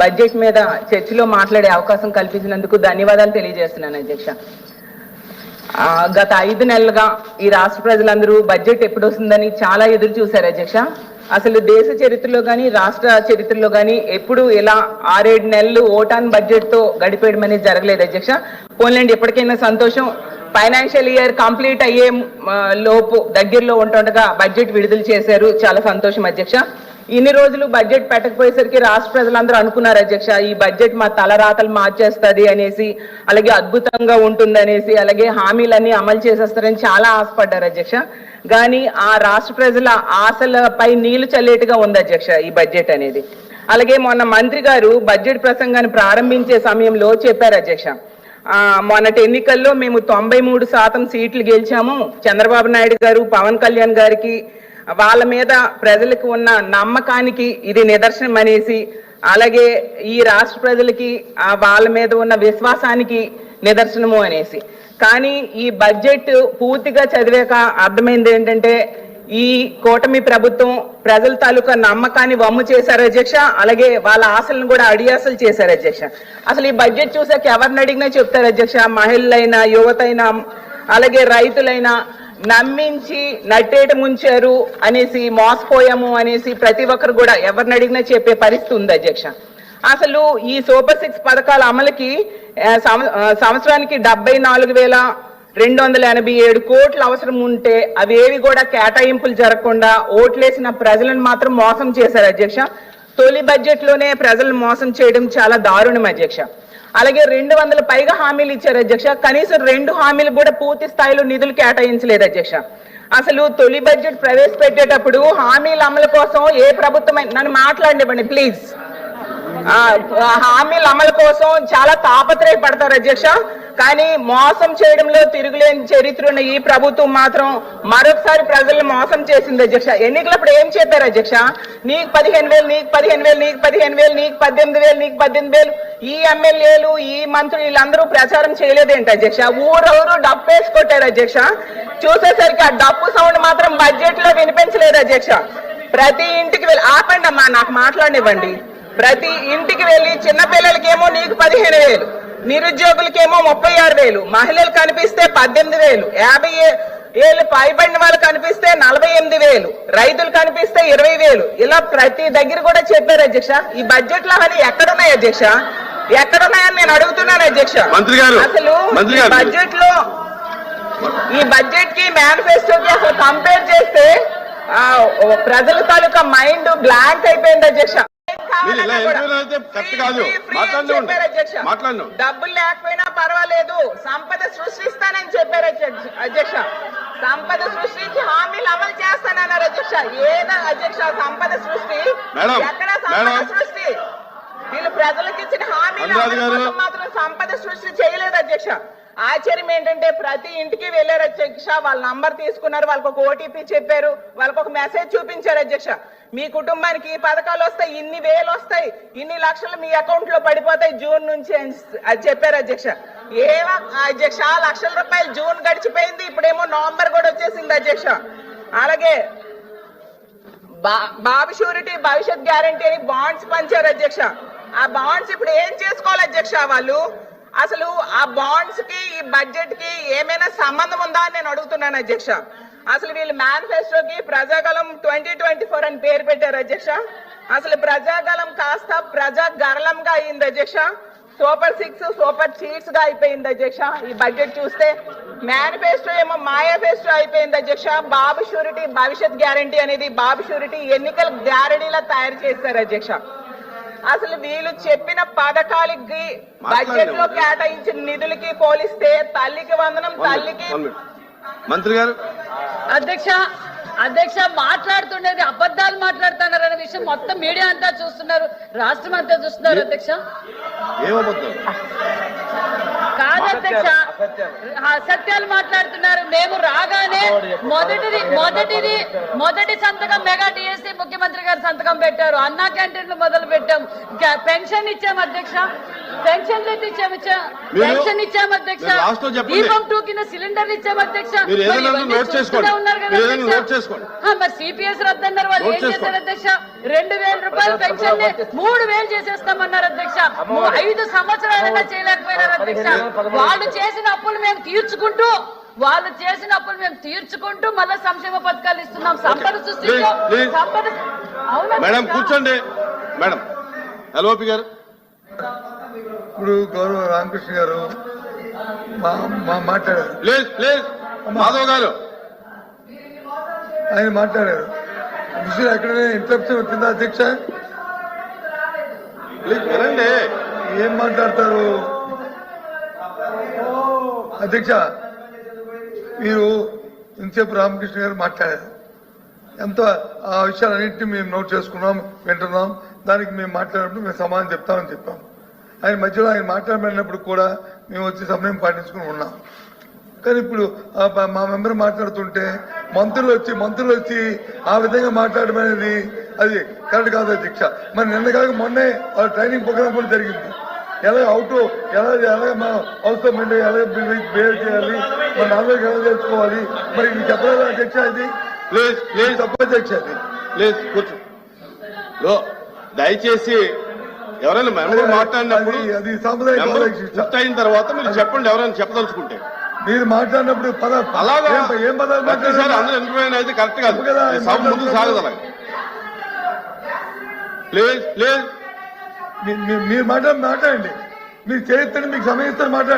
Budget మీద చర్చలో మాట్లాడే అవకాశం కల్పించినందుకు ధన్యవాదాలు తెలియజేస్తున్నాను అధ్యక్ష. గత ఐదు నెలలుగా ఈ రాష్ట్ర ప్రజలందరూ బడ్జెట్ ఎప్పుడు వస్తుందని చాలా ఎదురు చూశారు అధ్యక్ష. అసలు దేశ చరిత్రలో కానీ రాష్ట్ర చరిత్రలో కానీ ఎప్పుడు ఇలా ఆరేడు నెలలు ఓటాన్ బడ్జెట్తో గడిపేయడం అనేది జరగలేదు అధ్యక్ష. పోన్లండి ఎప్పటికైనా సంతోషం. ఫైనాన్షియల్ ఇయర్ కంప్లీట్ అయ్యే లోపు దగ్గరలో ఉంటుండగా బడ్జెట్ విడుదల చేశారు. చాలా సంతోషం అధ్యక్ష. ఇన్ని రోజులు బడ్జెట్ పెట్టకపోయేసరికి రాష్ట్ర ప్రజలందరూ అనుకున్నారు అధ్యక్ష ఈ బడ్జెట్ మా తలరాతలు మార్చేస్తుంది అనేసి అలాగే అద్భుతంగా ఉంటుందనేసి అలాగే హామీలన్నీ అమలు చేసేస్తారని చాలా ఆశపడ్డారు అధ్యక్ష. కానీ ఆ రాష్ట్ర ప్రజల ఆశలపై నీళ్ళు చల్లేటుగా ఉంది అధ్యక్ష ఈ బడ్జెట్ అనేది. అలాగే మొన్న మంత్రి గారు బడ్జెట్ ప్రసంగాన్ని ప్రారంభించే సమయంలో చెప్పారు అధ్యక్ష. మొన్నటి ఎన్నికల్లో మేము తొంభై మూడు శాతం సీట్లు గెలిచాము. చంద్రబాబు నాయుడు గారు పవన్ కళ్యాణ్ గారికి వాళ్ళ మీద ప్రజలకు ఉన్న నమ్మకానికి ఇది నిదర్శనం అనేసి అలాగే ఈ రాష్ట్ర ప్రజలకి వాళ్ళ మీద ఉన్న విశ్వాసానికి నిదర్శనము అనేసి. కానీ ఈ బడ్జెట్ పూర్తిగా చదివాక అర్థమైంది ఏంటంటే ఈ కూటమి ప్రభుత్వం ప్రజల తాలూకా నమ్మకాన్ని వమ్ము చేశారు అధ్యక్ష అలాగే వాళ్ళ ఆశలను కూడా అడియాసలు చేశారు అధ్యక్ష. అసలు ఈ బడ్జెట్ చూసాక ఎవరిని అడిగినా చెప్తారు అధ్యక్ష మహిళలైనా యువతైనా అలాగే రైతులైనా నమ్మించి నట్టేట ముంచారు అనేసి మోసపోయాము అనేసి ప్రతి ఒక్కరు కూడా ఎవరిని అడిగినా చెప్పే పరిస్థితి ఉంది అధ్యక్ష. అసలు ఈ సూపర్ సిక్స్ పథకాల అమలుకి సంవత్సరానికి డెబ్బై నాలుగు వేల రెండు వందల ఎనభై ఏడు కోట్లు అవసరం ఉంటే అవి ఏవి కూడా కేటాయింపులు జరగకుండా ఓట్లేసిన ప్రజలను మాత్రం మోసం చేశారు అధ్యక్ష. తొలి బడ్జెట్లోనే ప్రజలను మోసం చేయడం చాలా దారుణం అధ్యక్ష. అలాగే రెండు వందల పైగా హామీలు ఇచ్చారు అధ్యక్ష. కనీసం రెండు హామీలు కూడా పూర్తి స్థాయిలో నిధులు కేటాయించలేదు అధ్యక్ష. అసలు తొలి బడ్జెట్ ప్రవేశపెట్టేటప్పుడు హామీల అమలు కోసం ఏ ప్రభుత్వం నన్ను మాట్లాడివ్వండి ప్లీజ్. హామీల అమలు కోసం చాలా తాపత్రయపడతారు అధ్యక్ష. కానీ మోసం చేయడంలో తిరుగులేని చరిత్ర ఉన్న ఈ ప్రభుత్వం మాత్రం మరొకసారి ప్రజలను మోసం చేసింది అధ్యక్ష. ఎన్నికలప్పుడు ఏం చెప్పారు అధ్యక్ష? నీకు పదిహేను వేలు నీకు పదిహేను వేలు నీకు పదిహేను వేలు నీకు పద్దెనిమిది వేలు నీకు పద్దెనిమిది వేలు. ఈ ఎమ్మెల్యేలు ఈ మంత్రులు వీళ్ళందరూ ప్రచారం చేయలేదేంటి అధ్యక్ష? ఊరెవరు డప్పు వేసి కొట్టారు అధ్యక్ష. చూసేసరికి ఆ డప్పు సౌండ్ మాత్రం బడ్జెట్లో వినిపించలేదు అధ్యక్ష. ప్రతి ఇంటికి వెళ్ళి ఆపండి అమ్మా నాకు మాట్లాడనివ్వండి. ప్రతి ఇంటికి వెళ్ళి చిన్న పిల్లలకేమో నీకు పదిహేను వేలు. నిరుద్యోగులకేమో ముప్పై ఆరు వేలు మహిళలు కనిపిస్తే పద్దెనిమిది వేలు యాభై ఏళ్ళు పైబడిన వాళ్ళు కనిపిస్తే నలభై ఎనిమిది వేలు రైతులు కనిపిస్తే ఇరవై వేలు. ఇలా ప్రతి దగ్గర కూడా చెప్పారు అధ్యక్ష. ఈ బడ్జెట్లో అవన్నీ ఎక్కడున్నాయి అధ్యక్ష? ఎక్కడున్నాయని నేను అడుగుతున్నాను అధ్యక్ష. అసలు. బడ్జెట్లో ఈ బడ్జెట్కి మేనిఫెస్టోకి అసలు కంపేర్ చేస్తే ప్రజల తాలూకా మైండ్ బ్లాంక్ అయిపోయింది అధ్యక్ష. మీరు ఇలా. ఎంపీలు అయితే కరెక్ట్ కాదు. మాట్లాడను. డబ్బులు లేకపోయినా పర్వాలేదు సంపద సృష్టిస్తానని చెప్పారు అధ్యక్ష- సంపద సృష్టించి హామీలు అమలు చేస్తానన్నారు అధ్యక్ష ఏదో అధ్యక్ష సంపద సృష్టి ఎక్కడ సంపద. సృష్టి ప్రజలకు ఇచ్చిన హామీలు మాత్రం సంపద సృష్టి చేయలేదు అధ్యక్ష. ఆశ్చర్యం ఏంటంటే ప్రతి ఇంటికి వెళ్ళారు అధ్యక్ష వాళ్ళ నంబర్ తీసుకున్నారు వాళ్ళకి ఒక ఓటీపీ చెప్పారు వాళ్ళకి ఒక మెసేజ్ చూపించారు అధ్యక్ష. మీ కుటుంబానికి ఈ పథకాలు వస్తాయి ఇన్ని వేలు వస్తాయి ఇన్ని లక్షలు మీ అకౌంట్లో పడిపోతాయి జూన్ నుంచి అని అది చెప్పారు అధ్యక్ష. ఏమ అధ్యక్ష లక్షల రూపాయలు జూన్ గడిచిపోయింది ఇప్పుడేమో నవంబర్ కూడా వచ్చేసింది అధ్యక్ష. అలాగే బా- బాబు షూరిటీ భవిష్యత్ గ్యారంటీ అని బాండ్స్ పంచారు అధ్యక్ష. ఆ బాండ్స్ ఇప్పుడు ఏం చేసుకోవాలి అధ్యక్ష వాళ్ళు? అసలు ఆ బాండ్స్కి ఈ బడ్జెట్కి ఏమైనా సంబంధం ఉందా అని నేను అడుగుతున్నాను అధ్యక్ష. అసలు వీళ్ళు మేనిఫెస్టోకి ప్రజాగలం ట్వంటీ ట్వంటీ ఫోర్ అని పేరు పెట్టారు అధ్యక్ష. అసలు ప్రజాగలం కాస్త ప్రజా గరళంగా అయింది అధ్యక్ష. సూపర్ సిక్స్ సూపర్ సీట్స్గా అయిపోయింది అధ్యక్ష. ఈ బడ్జెట్ చూస్తే మేనిఫెస్టో ఏమో మాయాఫెస్టో అయిపోయింది అధ్యక్ష. బాబు షూరిటీ భవిష్యత్ గ్యారంటీ అనేది బాబు షూరిటీ ఎన్నికల గ్యారంటీలా తయారు చేశారు అధ్యక్ష. అసలు వీళ్ళు చెప్పిన పథకాలకి బడ్జెట్లో కేటాయించిన నిధులకి పోలిస్తే తల్లికి వందనం తల్లికి. మంత్రి గారు? అధ్యక్ష అధ్యక్ష మాట్లాడుతుండేది అబద్ధాలు మాట్లాడుతున్నారు అనే విషయం మొత్తం మీడియా అంతా చూస్తున్నారు రాష్ట్రం అంతా చూస్తున్నారు అధ్యక్ష. అధ్యక్ష అసత్యాలు. మాట్లాడుతున్నారు. మేము రాగానే మొదటిది మొదటిది మొదటి సంతకం మెగా టీఎస్సీ ముఖ్యమంత్రి గారు సంతకం పెట్టారు. అన్నా క్యాంటీన్లు మొదలు పెట్టాం. పెన్షన్ ఇచ్చాం అధ్యక్ష. పెన్షన్లు ఇచ్చాము పెన్షన్ ఇచ్చాము అధ్యక్ష. దీపం టూ కింద సిలిండర్ ఇచ్చాము అధ్యక్ష. మీరు మరి ఏదైనా ఇవన్నీ నోట్ చేసుకోండి. చూస్తూనే ఉన్నారు కదా మీరు ఏదైనా అధ్యక్ష. నోట్ చేసుకోండి. ఆ, మరి సిపిఎస్ రద్దన్నారు వాళ్ళు. ఏం చేశారు. అధ్యక్ష? రెండు వేల రూపాయలు పెన్షన్ మూడు వేలు చేసేస్తామన్నారు అధ్యక్ష. ఐదు సంవత్సరాలైనా చేయలేకపోయినారు అధ్యక్ష. వాళ్ళు చేసిన అప్పులు మేము తీర్చుకుంటూ వాళ్ళు చేసిన అప్పులు మేము తీర్చుకుంటూ మళ్ళీ సంక్షేమ పథకాలు ఇస్తున్నాం. సంపద సృష్టించు అవునా మేడం? కూర్చోండి. మేడం ఎల్ఓపి గారు. ఇప్పుడు గౌరవ రామకృష్ణ గారు మాట్లాడారు. మాధవ్ గారు. ఆయన మాట్లాడారు. విషయం ఎక్కడైనా ఇంటరప్షన్ వచ్చిందా అధ్యక్ష? వినండి. ఏం మాట్లాడతారు? అధ్యక్ష మీరు ఇంతసేపు రామకృష్ణ గారు మాట్లాడారు. ఎంత ఆ విషయాలన్నింటినీ మేము నోట్ చేసుకున్నాం వింటున్నాం. దానికి మేము మాట్లాడినప్పుడు మేము సమాధానం చెప్తామని చెప్పాం. ఆయన మధ్యలో ఆయన మాట్లాడమన్నప్పుడు కూడా మేము వచ్చి సమయం పాటించుకుని ఉన్నాం. కానీ ఇప్పుడు మా మెంబర్ మాట్లాడుతుంటే మంత్రులు వచ్చి మంత్రులు వచ్చి ఆ విధంగా మాట్లాడడం అనేది అది కరెక్ట్ కాదు అధ్యక్ష మరి నిన్న కాక మొన్నే వాళ్ళ ట్రైనింగ్ ప్రోగ్రామ్ కూడా జరిగింది. ఎలా అవుట్ ఎలా ఎలా మన హౌస్ మెంట్ ఎలా బిహేవ్ చేయాలి మన నాలుగు ఎలా తెలుసుకోవాలి మరి ఇది చెప్పలేదు అధ్యక్ష ఇది? Please please. తప్ప అధ్యక్ష అది ప్లీజ్ కూర్చో. దయచేసి ఎవరైనా మెంబర్ మాట్లాడినప్పుడు అది- సాంప్రదాయ తర్వాత మీరు చెప్పండి ఎవరైనా చెప్పదలుచుకుంటే. మీరు మాట్లాడినప్పుడు అలాగా ఏం- పదాలు మాట్లాడారు? అందరూ ఎంపికైన అయితే కరెక్ట్ కాదు. కదా, ముందుకు సాగదు అలాగే. ప్లీజ్ ప్లీజ్ మీరు మాట్లాడి మాట్లాడండి. మీరు చేయిస్తే మీకు సమయం ఇస్తారు మాట్లాడండి.